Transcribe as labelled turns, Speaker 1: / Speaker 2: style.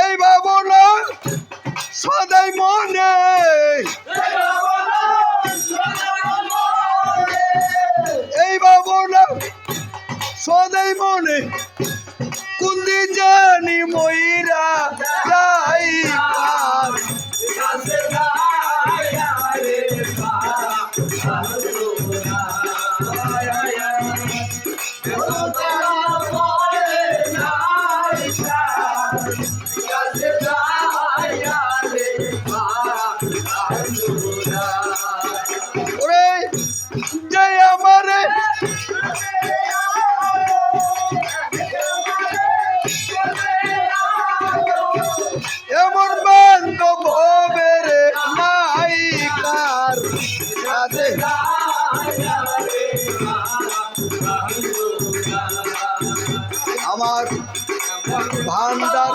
Speaker 1: এই ভাবনা সদাই মনে সদাই মনে কুন্দি জানি ময়রা যাই ওরে কার আমার ভান্ডার